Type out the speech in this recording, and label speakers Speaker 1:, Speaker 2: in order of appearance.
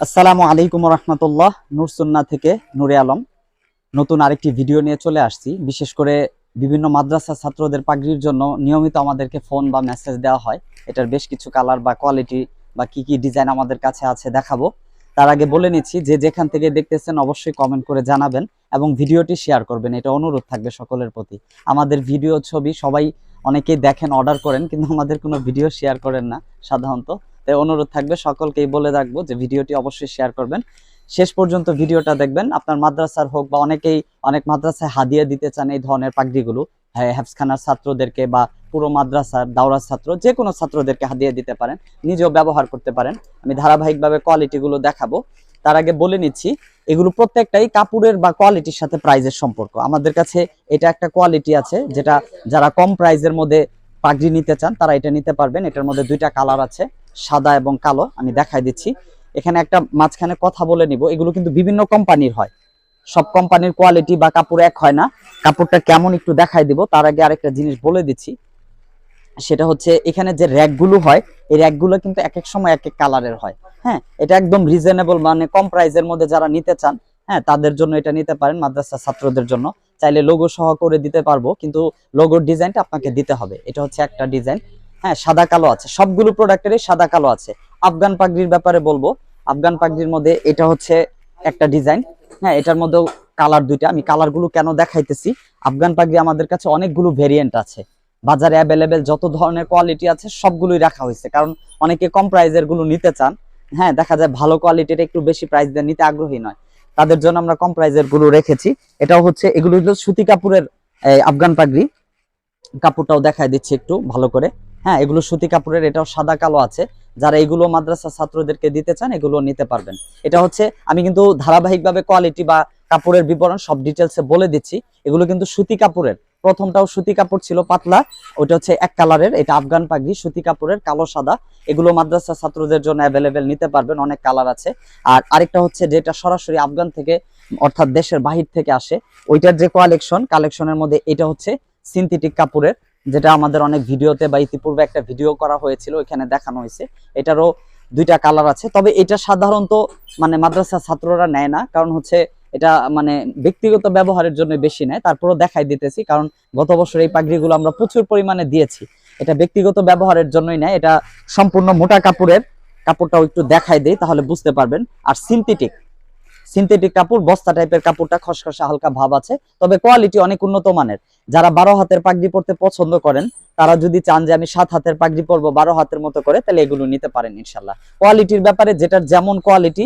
Speaker 1: আসসালামু আলাইকুম রহমতুল্লাহ নুরসুন্না থেকে নুরে আলম। নতুন আরেকটি ভিডিও নিয়ে চলে আসছি। বিশেষ করে বিভিন্ন মাদ্রাসা ছাত্রদের পাগড়ির জন্য নিয়মিত আমাদেরকে ফোন বা মেসেজ দেওয়া হয়। এটার বেশ কিছু কালার বা কোয়ালিটি বা কি কি ডিজাইন আমাদের কাছে আছে দেখাবো। তার আগে বলে নিচ্ছি, যে যেখান থেকে দেখতেছেন অবশ্যই কমেন্ট করে জানাবেন এবং ভিডিওটি শেয়ার করবেন। এটা অনুরোধ থাকবে সকলের প্রতি। আমাদের ভিডিও ছবি সবাই অনেকেই দেখেন অর্ডার করেন, কিন্তু আমাদের কোনো ভিডিও শেয়ার করেন না, সাধারণত। তাই অনুরোধ থাকবে সকলকেই বলে রাখব যে ভিডিওটি অবশ্যই শেয়ার করবেন। শেষ পর্যন্ত ভিডিওটা দেখবেন আপনার মাদ্রাসার হোক বা অনেকেই অনেক মাদ্রাসায় হাদিয়া দিতে চান এই ধরনের পাগড়িগুলো হ্যাঁ, ছাত্রদেরকে বা পুরো মাদ্রাসার দাওরার ছাত্র যে কোনো ছাত্রদেরকে হাদিয়া দিতে পারেন নিজেও ব্যবহার করতে পারেন। আমি ধারাবাহিকভাবে কোয়ালিটিগুলো দেখাবো। তার আগে বলে নিচ্ছি এগুলো প্রত্যেকটাই কাপড়ের বা কোয়ালিটির সাথে প্রাইজের সম্পর্ক। আমাদের কাছে এটা একটা কোয়ালিটি আছে যেটা যারা কম প্রাইজের মধ্যে পাগড়ি নিতে চান তারা এটা নিতে পারবেন। এটার মধ্যে দুইটা কালার আছে। সাদা এবং কালো, আমি দেখাই দিচ্ছি। এখানে একটা মাঝখানে কথা বলে নিব। এগুলো কিন্তু বিভিন্ন কোম্পানির হয়। সব কোম্পানির কোয়ালিটি বা কাপড় এক হয় না। কাপড়টা কেমন একটু দেখাই দিব। তার আগে আরেকটা জিনিস বলে দিচ্ছি। সেটা হচ্ছে, এখানে যে র্যাকগুলো হয়, এই র্যাকগুলো কিন্তু এক এক সময় এক এক কালারের হয়। হ্যাঁ এটা একদম রিজনেবল মানে কম প্রাইসের মধ্যে যারা নিতে চান হ্যাঁ তাদের জন্য এটা নিতে পারেন মাদ্রাসা ছাত্রদের জন্য। চাইলে লোগো সহ করে দিতে পারব, কিন্তু লোগোর ডিজাইনটা আপনাকে দিতে হবে। এটা হচ্ছে একটা ডিজাইন হ্যাঁ সাদা কালো আছে। সবগুলো প্রোডাক্টেরই সাদা কালো আছে। আফগান পাগড়ির ব্যাপারে বলব। আফগান পাগড়ির মধ্যে এটা হচ্ছে একটা ডিজাইন হ্যাঁ এটার মধ্যেও কালার দুইটা। আমি কালারগুলো কেন দেখাইতেছি? আফগান পাগড়ি আমাদের কাছে অনেকগুলো ভেরিয়েন্ট আছে। বাজারে অ্যাভেলেবেল যত ধরনের কোয়ালিটি আছে, সবগুলোই রাখা হয়েছে। কারণ অনেকে কম প্রাইজেরগুলো নিতে চান। হ্যাঁ দেখা যায় ভালো কোয়ালিটির একটু বেশি প্রাইস দিয়ে নিতে আগ্রহী নয়। তাদের জন্য আমরা কম প্রাইজেরগুলো রেখেছি। এটাও হচ্ছে, এগুলো হলো সুতি কাপড়ের আফগান পাগড়ি। কাপড়টাও দেখায় দিচ্ছি একটু ভালো করে। হ্যাঁ এগুলো সুতি কাপড়ের, এটাও সাদা কালো আছে। যারা এগুলো মাদ্রাসা ছাত্রদেরকে দিতে চান, এগুলো নিতে পারবেন। এটা হচ্ছে, আমি কিন্তু ধারাবাহিকভাবে কোয়ালিটি বা কাপড়ের বিবরণ সব ডিটেলসে বলে দিচ্ছি। এগুলো কিন্তু সুতি কাপড়ের। প্রথমটাও সুতি কাপড় ছিল পাতলা, ওটা হচ্ছে এক কালারের এটা আফগান পাগড়ি, সুতি কাপড়ের, কালো, সাদা। এগুলো মাদ্রাসা ছাত্রদের জন্য অ্যাভেলেবেল নিতে পারবেন, অনেক কালার আছে। আর আরেকটা হচ্ছে, যেটা সরাসরি আফগান থেকে, অর্থাৎ দেশের বাহির থেকে আসে, ওইটার যে কালেকশন কালেকশনের মধ্যে এটা হচ্ছে সিনথেটিক কাপড়ের। যেটা আমাদের অনেক ভিডিওতে বা ইতিপূর্বে একটা ভিডিও করা হয়েছিল এখানে দেখানো হয়েছে। এটারও দুইটা কালার আছে। তবে এটা সাধারণত মানে মাদ্রাসা ছাত্ররা নেয় না, কারণ হচ্ছে এটা মানে ব্যক্তিগত ব্যবহারের জন্য বেশি নেয়। তারপরও দেখাই দিতেছি, কারণ গত বছর এই পাগড়িগুলো আমরা প্রচুর পরিমাণে দিয়েছি। এটা ব্যক্তিগত ব্যবহারের জন্যই নেয়, এটা সম্পূর্ণ মোটা কাপড়ের। কাপড়টাও একটু দেখাই দেই, তাহলে বুঝতে পারবেন। আর সিনথেটিক সিনথেটিক কাপড়, বস্তা টাইপের কাপড়টা খসখসা হালকা ভাব আছে। তবে কোয়ালিটি অনেক উন্নত মানের। যারা বারো হাতের পাগড়ি পরতে পছন্দ করেন, তারা যদি চান যে আমি সাত হাতের পাগড়ি পরবো বারো হাতের মতো করে, তাহলে এগুলো নিতে পারেন ইনশাল্লাহ। কোয়ালিটির ব্যাপারে যেটার যেমন কোয়ালিটি